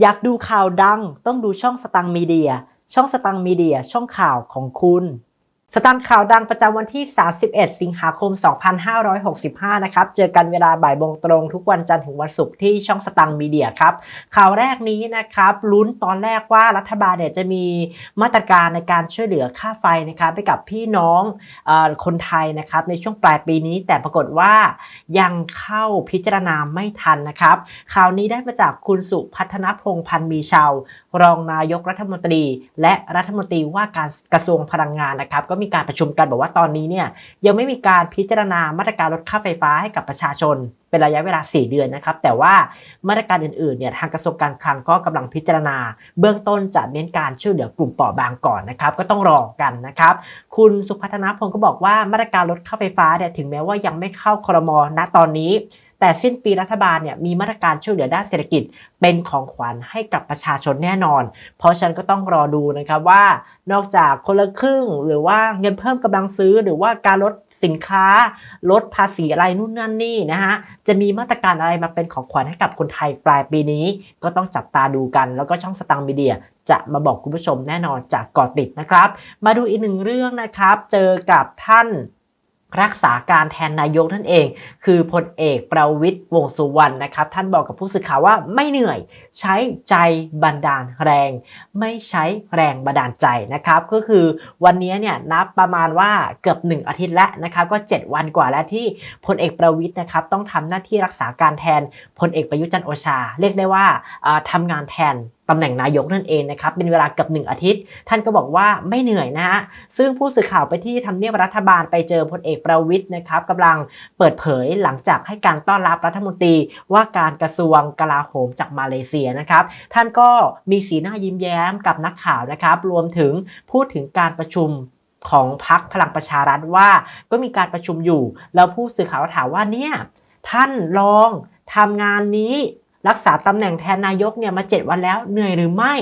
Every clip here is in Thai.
อยากดูข่าวดังต้องดูช่องสตังมีเดีย ช่องสตังมีเดีย ช่องข่าวของคุณ สตันข่าวดังประจำวันที่ 31 สิงหาคม 2565 นะครับ เจอกันเวลาบ่ายโมงตรงทุกวันจันทร์ถึงวันศุกร์ที่ช่องสตังมีเดียครับ ข่าวแรกนี้นะครับลุ้นตอนแรกว่ารัฐบาลเนี่ยจะมีมาตรการในการช่วยเหลือค่าไฟนะครับไปกับพี่น้องอคนไทยนะครับในช่วงปลายปีนี้ แต่ปรากฏว่ายังเข้าพิจารณาไม่ทันนะครับ ข่าวนี้ได้มาจากคุณสุพัฒนพงพันธ์มีชาว รองนายกรัฐมนตรี และรัฐมนตรีว่าการกระทรวงพลังงานนะครับ ก็มีการประชุมกันบอกว่าตอนนี้เนี่ยยังไม่มีการพิจารณามาตรการลดค่าไฟฟ้าให้กับประชาชน เป็นระยะเวลา 4 เดือนนะครับ แต่ว่ามาตรการอื่นๆเนี่ยทางกระทรวงการคลังก็กำลังพิจารณา เบื้องต้นจะเน้นการช่วยเหลือกลุ่มเปราะบางก่อนนะครับ ก็ต้องรอกันนะครับ คุณสุพัฒนพงศ์ก็บอกว่ามาตรการลดค่าไฟฟ้าเนี่ยถึงแม้ว่ายังไม่เข้าครมณตอนนี้ แต่สิ้นปีรัฐบาลเนี่ยมีมาตรการช่วยเหลือด้านเศรษฐกิจ เป็นของขวัญให้กับประชาชนแน่นอน เพราะฉะนันก็ต้องรอดูนะครับว่านอกจากคนละครึ่ง หรือว่าเงินเพิ่มกำลังซื้อ หรือว่าการลดสินค้า ลดภาษีอะไรนู่นนั่นนี่นะฮะจะมีมาตรการอะไรมาเป็นของขวัญให้กับคนไทยปลายปีนี้ ก็ต้องจับตาดูกัน แล้วก็ช่องสตังมีเดียจะมาบอกคุณผู้ชมแน่นอนจากเกาะติดนะครับ มาดูอีกหนึ่งเรื่องนะครับ เจอกับท่าน รักษาการแทนนายกนั่นเอง คือพลเอกประวิตยวงสุวรรณนะครับ ท่านบอกกับผู้สื่อข่าวว่าไม่เหนื่อย ใช้ใจบันดาลแรง ไม่ใช้แรงบันดาลใจนะครับ ก็คือวันนี้เนี่ยนับประมาณว่าเกือบ 1 อาทิตย์แล้วนะครับ ก็ 7 วันกว่าแล้วที่พลเอกประวิตยนะครับ ต้องทำหน้าที่รักษาการแทนพลเอกประยุจันโอชา เรียกได้ว่าอ่าทำงานแทน ตำแหน่งนายกนั่นเองนะครับเป็นเวลาเกือบ1อาทิตย์ ท่านก็บอกว่าไม่เหนื่อยนะฮะซึ่งผู้สื่อข่าวไปที่ทำเนียบรัฐบาลไปเจอพลเอกประวิทย์นะครับกำลังเปิดเผยหลังจากให้การต้อนรับรัฐมนตรีว่าการกระทรวงกลาโหมจากมาเลเซียนะครับ ท่านก็มีสีหน้ายิ้มแย้มกับนักข่าวนะครับ รวมถึงพูดถึงการประชุมของพรรคพลังประชารัฐว่าก็มีการประชุมอยู่ แล้วผู้สื่อข่าวถามว่าเนี่ยท่านลองทำงานนี้ รักษาตำแหน่งแทนนายกเนี่ยมา 7 วันแล้วเหนื่อยหรือไม่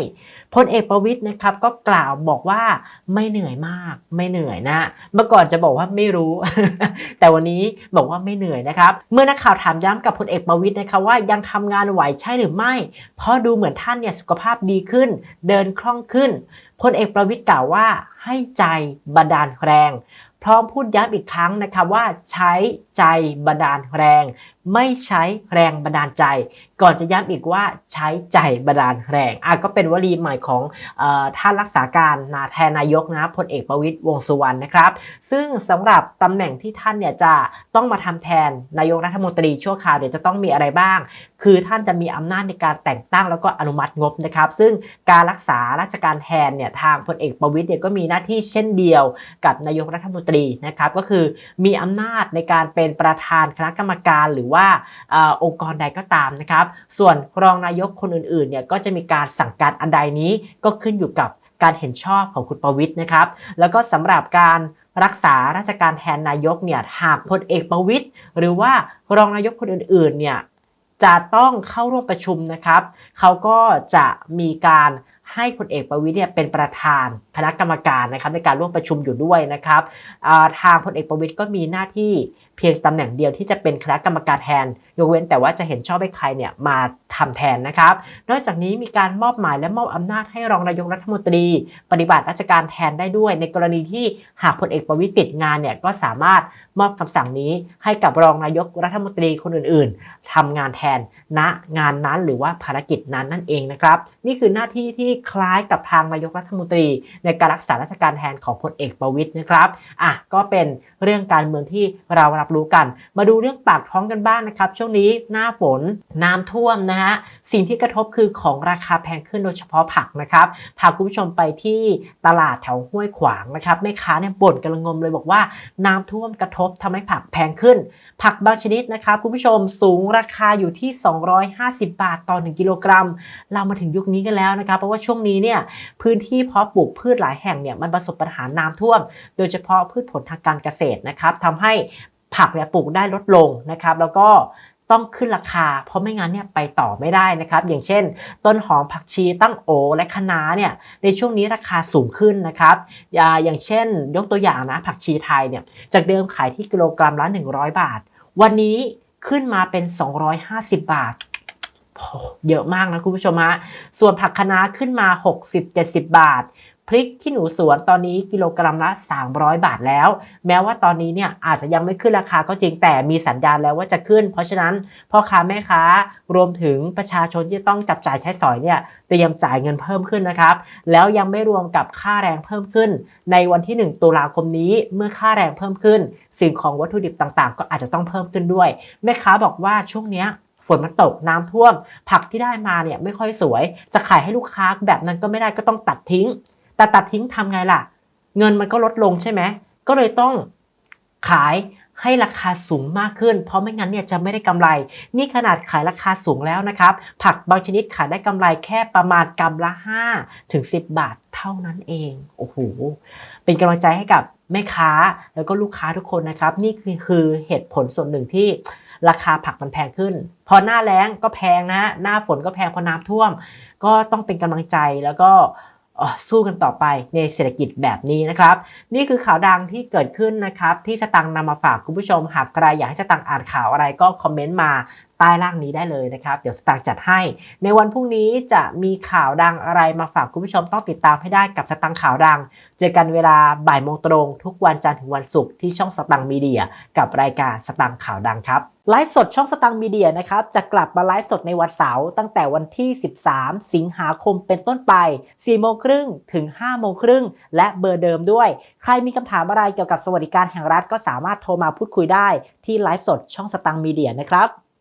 พลเอกประวิทย์นะครับก็กล่าวบอกว่าไม่เหนื่อยมากไม่เหนื่อยนะ เมื่อก่อนจะบอกว่าไม่รู้ แต่วันนี้บอกว่าไม่เหนื่อยนะครับ เมื่อนักข่าวถามย้ำกับพลเอกประวิทย์นะครับว่ายังทำงานไหวใช่หรือไม่ เพราะดูเหมือนท่านเนี่ยสุขภาพดีขึ้น เดินคล่องขึ้นพลเอกประวิทย์กล่าวว่าให้ใจบันดาลแรงพร้อมพูดย้ำอีกครั้งนะครับว่าใช้ใจบันดาลแรง ไม่ใช้แรงบันดาลใจ ก่อนจะย้ำอีกว่าใช้ใจบันดาลแรงอะก็เป็นวลีใหม่ของออท่านรักษาการนาแทนนายกนะพลเอกประวิตยวงสุวรรณนะครับ ซึ่งสำหรับตำแหน่งที่ท่านเนี่ยจะต้องมาทำแทนนายกรัฐมนตรีชั่วคราวเดี๋ยวจะต้องมีอะไรบ้าง คือท่านจะมีอำนาจในการแต่งตั้งแล้วก็อนุมัติงบนะครับ ซึ่งการรักษาราชการแทนเนี่ยทางพลเอกประวิตยเนี่ยก็มีหน้าที่เช่นเดียวกับนายกรัฐมนตรีนะครับ ก็คือมีอำนาจในการเป็นประธานคณะกรรมการหรือว่าอองค์กรใดก็ตามนะครับ ส่วนรองนายกคนอื่นๆเนี่ยก็จะมีการสั่งการอันใดนี้ก็ขึ้นอยู่กับการเห็นชอบของคุณประวิตยนะครับ แล้วก็สำหรับการรักษาราชการแทนนายกเนี่ยหากพลเอกประวิตยหรือว่ารองนายกคนอื่นๆเนี่ยจะต้องเข้าร่วมประชุมนะครับ เขาก็จะมีการ ให้พลเอกประวิตยเนี่ยเป็นประธานคณะกรรมการนะครับในการร่วมประชุมอยู่ด้วยนะครับทางพลเอกประวิตยก็มีหน้าที่เพียงตำแหน่งเดียวที่จะเป็นคณะกรรมการแทน ยกเว้นแต่ว่าจะเห็นชอบให้ใครเนี่ยมาทำแทนนะครับ นอกจากนี้มีการมอบหมายและมอบอำนาจให้รองนายกรัฐมนตรี ปฏิบัติราชการแทนได้ด้วย ในกรณีที่หากพลเอกประวิตยติดงานเนี่ยก็สามารถมอบคำสั่งนี้ให้กับรองนายกรัฐมนตรีคนอื่นๆทำงานแทนณงานนั้นหรือว่าภารกิจนั้นนั่นเองนะครับ นี่คือหน้าที่ที่คล้ายกับทางนายกรัฐมนตรี ในการรักษาราชการแทนของพลเอกประวิตยนะครับอะก็เป็นเรื่องการเมืองที่เรารับรู้กัน มาดูเรื่องปากท้องกันบ้างนะครับ ช่วงนี้หน้าฝนน้ำท่วมนะฮะสิ่งที่กระทบคือของราคาแพงขึ้นโดยเฉพาะผักนะครับพาคุณผู้ชมไปที่ตลาดแถวห้วยขวางนะครับแม่ค้าเนี่ยบ่นกันระงมเลยบอกว่าน้ำท่วมกระทบทำให้ผักแพงขึ้น ผักบางชนิดนะครับคุณผู้ชมสูงราคาอยู่ที่ 250 บาทต่อ 1 กิโลกรัม เรามาถึงยุคนี้กันแล้วนะครับเพราะว่าช่วงนี้เนี่ยพื้นที่เพาะปลูกพืชหลายแห่งเนี่ยมันประสบปัญหาน้ำท่วม โดยเฉพาะพืชผลทางการเกษตรนะครับทำให้ผักเนี่ยปลูกได้ลดลงนะครับแล้วก็ต้องขึ้นราคา เพราะไม่งั้นเนี่ยไปต่อไม่ได้นะครับ อย่างเช่น ต้นหอมผักชีตั้งโอและคะน้าเนี่ยในช่วงนี้ราคาสูงขึ้นนะครับอย่าอย่างเช่น ยกตัวอย่างนะผักชีไทยเนี่ยจากเดิมขายที่กิโลกรัมละ 100 บาท วันนี้ขึ้นมาเป็น 250 บาท เยอะมากนะคุณผู้ชมฮะ ส่วนผักคะน้าขึ้นมา 60-70 บาท พริกขี้หนูสวนตอนนี้กิโลกรัมละ 300 บาทแล้ว แม้ว่าตอนนี้เนี่ยอาจจะยังไม่ขึ้นราคาก็จริงแต่มีสัญญาณแล้วว่าจะขึ้น เพราะฉะนั้นพ่อค้าแม่ค้ารวมถึงประชาชนที่ต้องจับจ่ายใช้สอยเนี่ยเตรียมจ่ายเงินเพิ่มขึ้นนะครับ แล้วยังไม่รวมกับค่าแรงเพิ่มขึ้น ในวันที่ 1 ตุลาคมนี้เมื่อค่าแรงเพิ่มขึ้น สิ่งของวัตถุดิบต่างๆ ก็อาจจะต้องเพิ่มขึ้นด้วยแม่ค้าบอกว่าช่วงเนี้ย ฝนมันตกน้ำท่วม ผักที่ได้มาเนี่ยไม่ค่อยสวย จะขายให้ลูกค้าแบบนั้นก็ไม่ได้ก็ต้องตัดทิ้ง แต่ตัดทิ้งทำไงล่ะ เงินมันก็ลดลงใช่ไหมก็เลยต้องขายให้ราคาสูงมากขึ้น เพราะไม่งั้นเนี่ยจะไม่ได้กำไร นี่ขนาดขายราคาสูงแล้วนะครับ ผักบางชนิดขายได้กำไรแค่ประมาณกำละ5ถึง10 บาทเท่านั้นเอง โอ้โห เป็นกำลังใจให้กับแม่ค้าแล้วก็ลูกค้าทุกคนนะครับ นี่คือเหตุผลส่วนหนึ่งที่ ราคาผักมันแพงขึ้น พอหน้าแล้งก็แพงนะ หน้าฝนก็แพงพอน้ำท่วม ก็ต้องเป็นกำลังใจแล้วก็สู้กันต่อไปในเศรษฐกิจแบบนี้นะครับ นี่คือข่าวดังที่เกิดขึ้นนะครับ ที่สตังค์นำมาฝากคุณผู้ชม หากใครอยากให้สตังค์อ่านข่าวอะไรก็คอมเมนต์มาใต้ล่างนี้ได้เลยนะครับ เดี๋ยวสตังค์จัดให้ ในวันพรุ่งนี้จะมีข่าวดังอะไรมาฝากคุณผู้ชมต้องติดตามให้ได้กับสตังค์ข่าวดัง เจอกันเวลาบ่ายโมงตรงทุกวันจันทร์ถึงวันศุกร์ที่ช่องสตังค์มีเดีย กับรายการสตังค์ข่าวดังครับไลฟ์สดช่องสตังค์มีเดียนะครับจะกลับมาไลฟ์สดในวันเสาร์ตั้งแต่วันที่ 13 สิงหาคมเป็นต้นไป 4 โมงครึ่งถึง 5 โมงครึ่ง และเบอร์เดิมด้วย ใครมีคำถามอะไรเกี่ยวกับสวัสดิการแห่งรัฐก็สามารถโทรมาพูดคุยได้ที่ไลฟ์สดช่องสตังมีเดียนะครับ